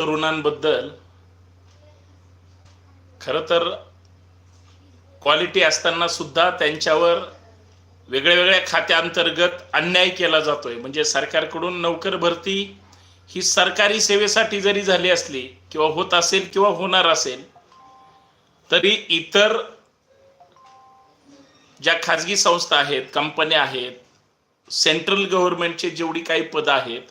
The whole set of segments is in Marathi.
तरुणांबद्दल खरं तर क्वालिटी असताना सुद्धा त्यांच्यावर वेगळ्या वेगळ्या खात्यांतर्गत अन्याय केला जातोय. म्हणजे सरकारकडून नोकर भरती ही सरकारी सेवेसाठी जरी झाली असली किंवा होत असेल किंवा होणार असेल तरी इतर ज्या खाजगी संस्था आहेत कंपन्या आहेत सेंट्रल गव्हर्नमेंटचे जेवढी काही पदं आहेत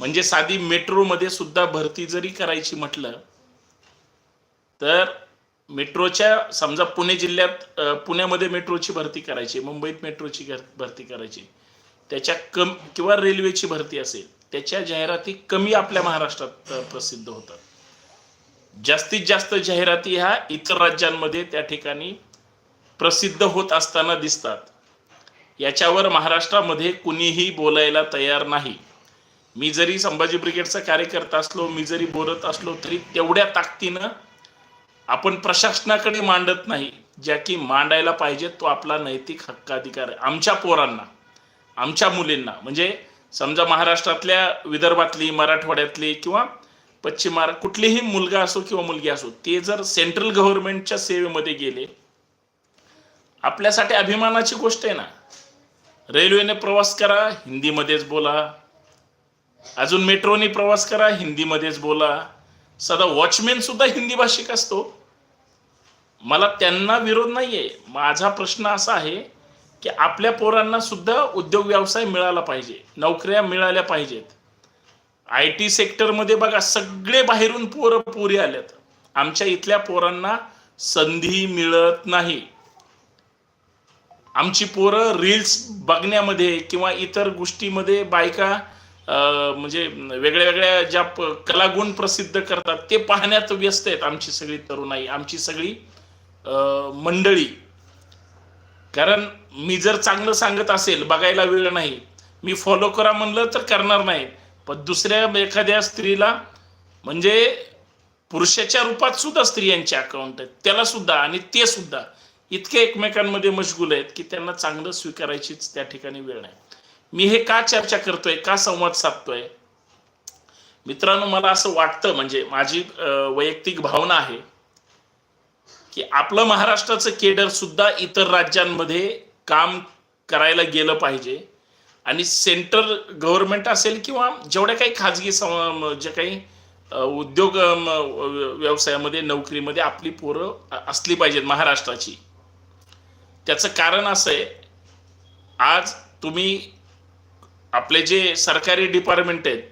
म्हणजे साधी मेट्रोमध्ये सुद्धा भरती जरी करायची म्हटलं तर मेट्रोच्या समजा पुणे जिल्ह्यात पुण्यामध्ये मेट्रोची भरती करायची मुंबईत मेट्रोची भरती करायची त्याच्या कम किंवा रेल्वेची भरती असेल त्याच्या जाहिराती कमी आपल्या महाराष्ट्रात प्रसिद्ध होतात. जास्तीत जास्त जाहिराती ह्या इतर राज्यांमध्ये त्या ठिकाणी प्रसिद्ध होत असताना दिसतात. याच्यावर महाराष्ट्रामध्ये कुणीही बोलायला तयार नाही. मी जरी संभाजी ब्रिगेडचा कार्यकर्ता असलो मी जरी बोलत असलो तरी तेवढ्या ताकदीनं आपण प्रशासनाकडे मांडत नाही. ज्या की मांडायला पाहिजे तो आपला नैतिक हक्काधिकार आहे. आमच्या पोरांना आमच्या मुलींना. म्हणजे समजा महाराष्ट्रातल्या विदर्भातली मराठवाड्यातली किंवा पश्चिम महारा कुठलीही मुलगा असो किंवा मुलगी असो ते जर सेंट्रल गव्हर्नमेंटच्या सेवेमध्ये गेले आपल्यासाठी अभिमानाची गोष्ट आहे ना. रेल्वेने प्रवास करा हिंदीमध्येच बोला अजून मेट्रोने प्रवास करा हिंदीमध्येच बोला. सदा वॉचमॅन सुद्धा हिंदी भाषिक असतो. मला त्यांना विरोध नाहीये. माझा प्रश्न असा आहे की आपल्या पोरांना सुद्धा उद्योग व्यवसाय मिळाला पाहिजे. नोकऱ्या मिळाल्या पाहिजेत. आय टी सेक्टरमध्ये बघा सगळे बाहेरून पोरं पोरी आल्यात. आमच्या इथल्या पोरांना संधी मिळत नाही. आमची पोरं रील्स बघण्यामध्ये किंवा इतर गोष्टीमध्ये बायका म्हणजे वेगळ्या वेगळ्या ज्या कलागुण प्रसिद्ध करतात ते पाहण्यात व्यस्त आहेत आमची सगळी तरुणाई आमची सगळी मंडळी. कारण मी जर चांगलं सांगत असेल बघायला वेळ नाही मी फॉलो करा म्हणलं तर करणार नाही. पण दुसऱ्या एखाद्या स्त्रीला म्हणजे पुरुषाच्या रूपात सुद्धा स्त्रियांचे अकाउंट आहेत. त्याला सुद्धा आणि ते सुद्धा इतके एकमेकांमध्ये मशगूल आहेत की त्यांना चांगलं स्वीकारायचीच त्या ठिकाणी वेळ नाही. मी हे का चर्चा करतोय का संवाद साधतोय? मित्रांनो मला असं वाटतं म्हणजे माझी वैयक्तिक भावना आहे की आपलं महाराष्ट्राचं केडर सुद्धा इतर राज्यांमध्ये काम करायला गेलं पाहिजे. आणि सेंटर गव्हर्नमेंट असेल किंवा जेवढ्या काही खाजगी सम- जे काही उद्योग व्यवसायामध्ये नोकरीमध्ये आपली पोरं असली पाहिजेत महाराष्ट्राची. त्याचं कारण असं आहे आज तुम्ही आपले जे सरकारी डिपार्टमेंट आहेत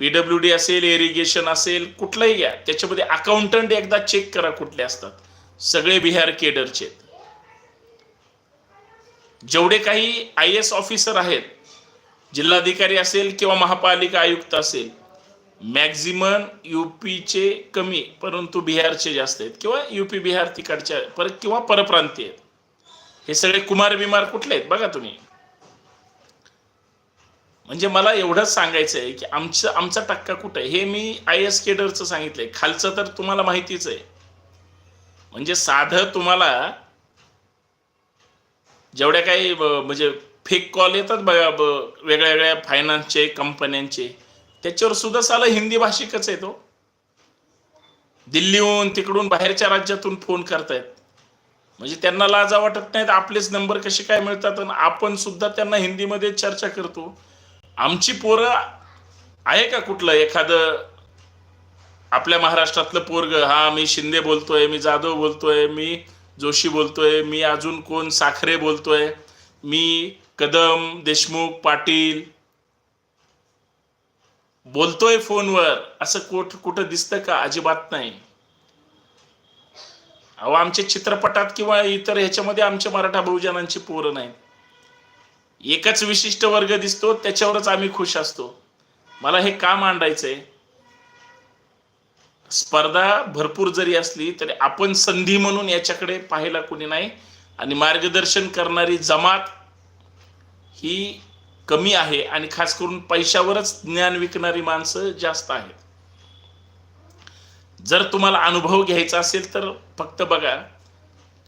पीडब्ल्यू डी असेल इरिगेशन असेल कुठलंही घ्या त्याच्यामध्ये अकाउंटंट एकदा चेक करा कुठले असतात. सगळे बिहार केडरचे आहेत. जेवढे काही आय एस ऑफिसर आहेत जिल्हाधिकारी असेल किंवा महापालिका आयुक्त असेल मॅक्झिमम युपीचे कमी परंतु बिहारचे जास्त आहेत. किंवा युपी बिहार तिकडच्या पर किंवा परप्रांतीय आहेत. हे सगळे कुमार बिमार कुठले आहेत? बघा तुम्ही. म्हणजे मला एवढंच सांगायचं आहे की आमचं आमचा टक्का कुठं आहे? हे मी आय एस केडरचं सांगितलंय. खालचं तर तुम्हाला माहितीच आहे. म्हणजे साधं तुम्हाला जेवढ्या काही म्हणजे फेक कॉल येतात बघा वेगळ्या वेगळ्या फायनान्सचे कंपन्यांचे त्याच्यावर सुद्धा साला हिंदी भाषिकच आहे तो. दिल्लीहून तिकडून बाहेरच्या राज्यातून फोन करतायत. म्हणजे त्यांना लाजा वाटत नाहीत आपलेच नंबर कसे काय मिळतात? आणि आपण सुद्धा त्यांना हिंदीमध्ये चर्चा करतो. आमची पोरं आहे का कुठलं? एखादं आपल्या महाराष्ट्रातलं पोरग हा मी शिंदे बोलतोय मी जाधव बोलतोय मी जोशी बोलतोय मी अजून कोण? साखरे बोलतोय मी कदम देशमुख पाटील बोलतोय फोनवर. असं कुठ कुठं दिसतं का? अजिबात नाही. अहो आमच्या चित्रपटात किंवा इतर ह्याच्यामध्ये आमच्या मराठा बहुजनांची पोरं नाहीत. एकच विशिष्ट वर्ग दिसतो त्याच्यावरच आम्ही खुश असतो. मला हे का मांडायचंय? स्पर्धा भरपूर जरी असली तरी आपण संधी म्हणून याच्याकडे पाहायला कोणी नाही. आणि मार्गदर्शन करणारी जमात ही कमी आहे आणि खास करून पैशावरच ज्ञान विकणारी माणसं जास्त आहेत. जर तुम्हाला अनुभव घ्यायचा असेल तर फक्त बघा.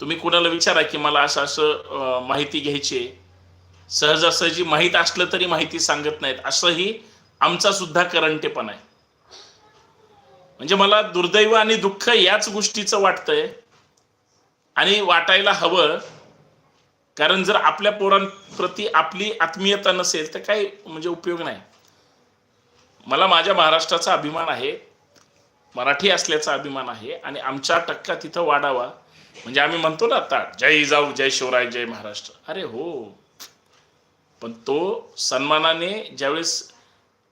तुम्ही कुणाला विचारा की मला असं असं माहिती घ्यायची आहे. सहजासहजी माहीत असलं तरी माहिती सांगत नाहीत. असंही आमचा सुद्धा करंटेपण आहे. म्हणजे मला दुर्दैव आणि दुःख याच गोष्टीचं वाटतंय. आणि वाटायला हवं. कारण जर आपल्या पोरांप्रती आपली आत्मीयता नसेल तर काही म्हणजे उपयोग नाही. मला माझ्या महाराष्ट्राचा अभिमान आहे. मराठी असल्याचा अभिमान आहे. आणि आमचा टक्का तिथं वाढावा. म्हणजे आम्ही म्हणतो ना आता जय जाऊ जय शिवराय जय महाराष्ट्र. अरे हो. पण तो सन्मानाने ज्यावेळेस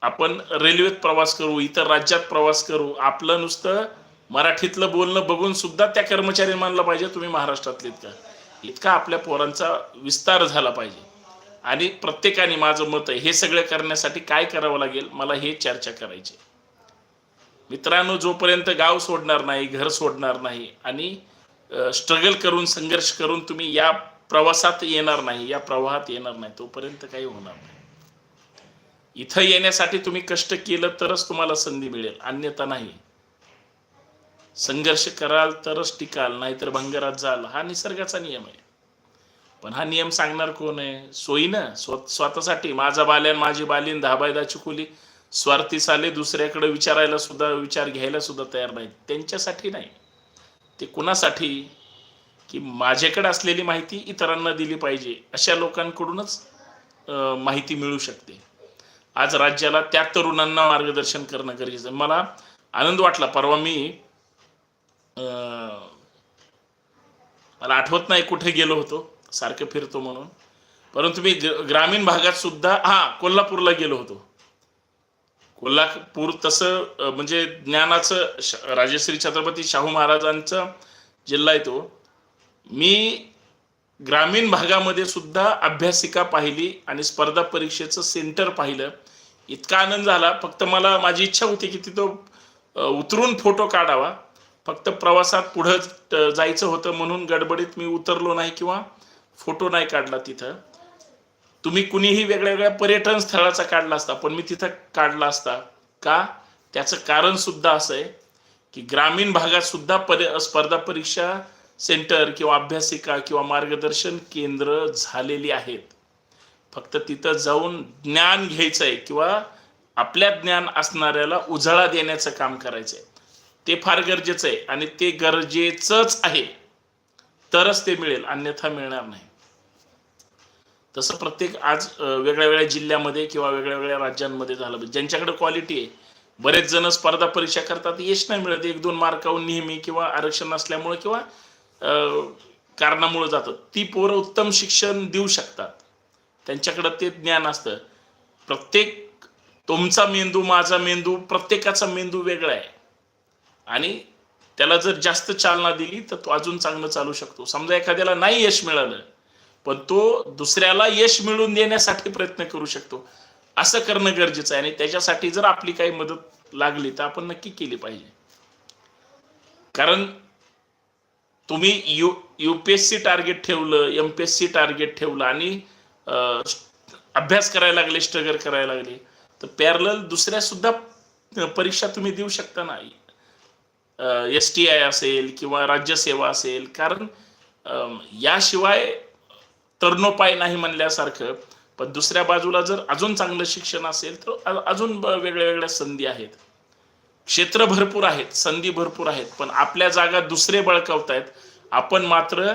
आपण रेल्वेत प्रवास करू इतर राज्यात प्रवास करू आपलं नुसतं मराठीतलं बोलणं बघून सुद्धा त्या कर्मचारी मानलं पाहिजे तुम्ही महाराष्ट्रातले का? इतका आपल्या पोरांचा विस्तार झाला पाहिजे. आणि प्रत्येकाने माझं मत आहे हे सगळं करण्यासाठी काय करावं लागेल मला हे चर्चा करायची मित्रांनो जोपर्यंत गाव सोडणार नाही घर सोडणार नाही आणि स्ट्रगल करून संघर्ष करून तुम्ही या प्रवासात येणार नाही या प्रवाहात येणार नाही तोपर्यंत काही होणार नाही. इथं येण्यासाठी तुम्ही कष्ट केलं तरच तुम्हाला संधी मिळेल अन्यथा नाही. संघर्ष कराल तरच टिकाल नाहीतर भंगरात जाल हा निसर्गाचा नियम आहे. पण हा नियम सांगणार कोण आहे? सोयीनं स्व स्वतःसाठी. माझा बाल्यान माझी बालीन दहाबायदाची खोली स्वार्थी साले दुसऱ्याकडे विचारायला सुद्धा विचार घ्यायला सुद्धा तयार नाहीत. त्यांच्यासाठी नाही. ते कुणासाठी? की माझ्याकडे असलेली माहिती इतरांना दिली पाहिजे अशा लोकांकडूनच माहिती मिळू शकते. आज राज्याला त्या तरुणांना मार्गदर्शन करणं गरजेचं मला आनंद वाटला परवा मी अं, मला आठवत नाही कुठे गेलो होतो सारखं फिरतो म्हणून. परंतु मी ग्रामीण भागात सुद्धा हा कोल्हापूरला गेलो होतो. कोल्हापूर तसं म्हणजे ज्ञानाचं राजश्री छत्रपती शाहू महाराजांचा जिल्हा आहे तो. मी ग्रामीण भागामध्ये सुद्धा अभ्यासिका पाहिली आणि स्पर्धा परीक्षेचं सेंटर पाहिलं. इतका आनंद झाला. फक्त मला माझी इच्छा होती की तिथं उतरून फोटो काढावा. फक्त प्रवासात पुढं जायचं होतं म्हणून गडबडीत मी उतरलो नाही किंवा फोटो नाही काढला तिथं. तुम्ही कुणीही वेगळ्या वेगळ्या पर्यटन स्थळाचा काढला असता पण मी तिथं काढला असता. का? त्याचं कारण सुद्धा असं आहे की ग्रामीण भागात सुद्धा पर स्पर्धा परीक्षा सेंटर किंवा अभ्यासिका किंवा मार्गदर्शन केंद्र झालेली आहेत. फक्त तिथं जाऊन ज्ञान घ्यायचं आहे किंवा आपल्या ज्ञान असणाऱ्याला उजाळा देण्याचं काम करायचं आहे ते फार गरजेचं आहे आणि ते गरजेचंच आहे. तरच ते मिळेल अन्यथा मिळणार नाही. तसं प्रत्येक आज वेगळ्या वेगळ्या जिल्ह्यामध्ये किंवा वेगळ्या वेगळ्या राज्यांमध्ये झालं पाहिजे. ज्यांच्याकडे क्वालिटी आहे बरेच जण स्पर्धा परीक्षा करतात यश नाही मिळत. एक दोन मार्काहून नेहमी किंवा आरक्षण नसल्यामुळे किंवा कारणामुळे जातं. ती पोरं उत्तम शिक्षण देऊ शकतात. त्यांच्याकडं ते ज्ञान असतं. प्रत्येक तुमचा मेंदू माझा मेंदू प्रत्येकाचा मेंदू वेगळा आहे. आणि त्याला जर जास्त चालना दिली तर तो अजून चांगलं चालू शकतो. समजा एखाद्याला नाही यश मिळालं पण तो दुसऱ्याला यश मिळवून देण्यासाठी प्रयत्न करू शकतो. असं करणं गरजेचं आहे. आणि त्याच्यासाठी जर आपली काही मदत लागली तर आपण नक्की केली पाहिजे. कारण तुम्ही यू युपीएससी टार्गेट ठेवलं M P S C target ठेवलं आणि अभ्यास करायला लागले स्ट्रगल करायला लागले. तर पॅरल दुसऱ्या सुद्धा परीक्षा तुम्ही देऊ शकता ना एस टी आय असेल किंवा राज्यसेवा असेल कारण याशिवाय तरुणोपाय नाही म्हणल्यासारखं. पण दुसऱ्या बाजूला जर अजून चांगलं शिक्षण असेल तर अजून वेगळ्या वेगळ्या संधी आहेत. क्षेत्र भरपूर आहेत संधी भरपूर आहेत पण आपल्या जागा दुसरे बळकावतायत आपण मात्र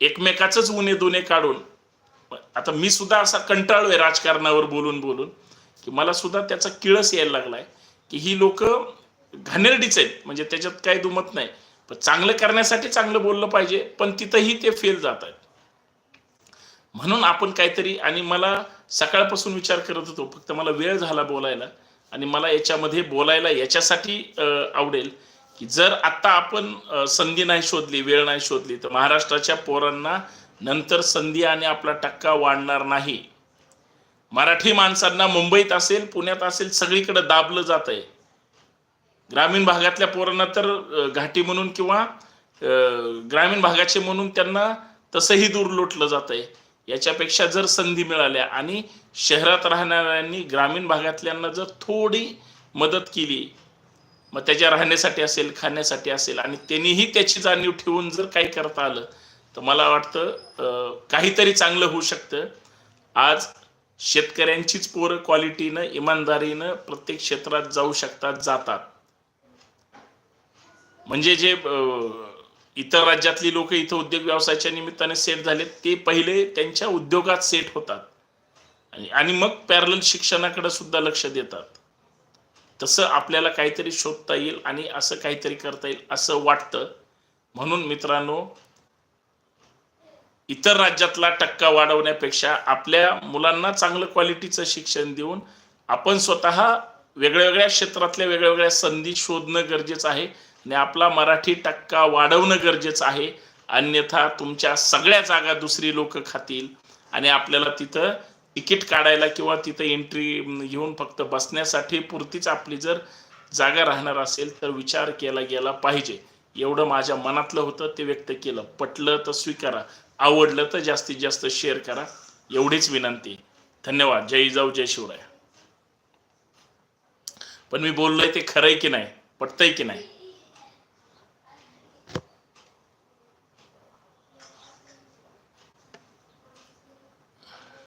एकमेकाच उणे दुने काढून आता मी सुद्धा असा कंटाळलोय राजकारणावर बोलून बोलून की मला सुद्धा त्याचा किळस यायला लागलाय की ही लोक घाणेरडीच आहेत म्हणजे त्याच्यात काही दुमत नाही. पण चांगलं करण्यासाठी चांगलं बोललं पाहिजे पण तिथंही ते फेल जात आहेत. म्हणून आपण काहीतरी आणि मला सकाळपासून विचार करत होतो फक्त मला वेळ झाला बोलायला आणि मला याच्यामध्ये बोलायला याच्यासाठी आवडेल की जर आता आपण संधी नाही शोधली वेळ नाही शोधली तर महाराष्ट्राच्या पोरांना नंतर संधी आणि आपला टक्का वाढणार नाही. मराठी माणसांना मुंबईत असेल पुण्यात असेल सगळीकडे दाबलं जात आहे ग्रामीण भागातल्या पोरांना तर घाटी म्हणून किंवा ग्रामीण भागाचे म्हणून त्यांना तसंही दूर लोटलं जात आहे याच्यापेक्षा जर संधी मिळाल्या आणि शहरात राहणाऱ्यांनी ग्रामीण भागातल्यांना जर थोडी मदत केली मग त्याच्या राहण्यासाठी असेल खाण्यासाठी असेल आणि त्यांनीही त्याची जाणीव ठेवून जर काही करता आलं तर मला वाटतं काहीतरी चांगलं होऊ शकतं. आज शेतकऱ्यांचीच पोरं क्वालिटीनं इमानदारीनं प्रत्येक क्षेत्रात जाऊ शकतात जातात. म्हणजे जे इतर राज्यातली लोक इथं उद्योग व्यवसायाच्या निमित्ताने सेट झाले ते पहिले त्यांच्या उद्योगात सेट होतात. आणि- आणि मग पॅरल शिक्षणाकडे सुद्धा लक्ष देतात. तसं आपल्याला काहीतरी शोधता येईल आणि असं काहीतरी करता येईल असं वाटतं. म्हणून मित्रांनो इतर राज्यातला टक्का वाढवण्यापेक्षा आपल्या मुलांना चांगलं क्वालिटीचं शिक्षण देऊन आपण स्वतः वेगळ्या वेगळ्या क्षेत्रातल्या वेगळ्या वेगळ्या संधी शोधणं गरजेचं आहे. आणि आपला मराठी टक्का वाढवणं गरजेचं आहे. अन्यथा तुमच्या सगळ्या जागा दुसरी लोक खातील. आणि आपल्याला तिथं तिकीट काढायला किंवा तिथं एंट्री घेऊन फक्त बसण्यासाठी पुरतीच आपली जर जागा राहणार असेल तर विचार केला गेला पाहिजे. एवढं माझ्या मनातलं होतं ते व्यक्त केलं. पटलं तर स्वीकारा. आवडलं तर जास्तीत जास्त शेअर करा. एवढीच विनंती. धन्यवाद. जय जाऊ जय शिवराय. पण मी बोललोय ते खरंय की नाही? पटतंय की नाही?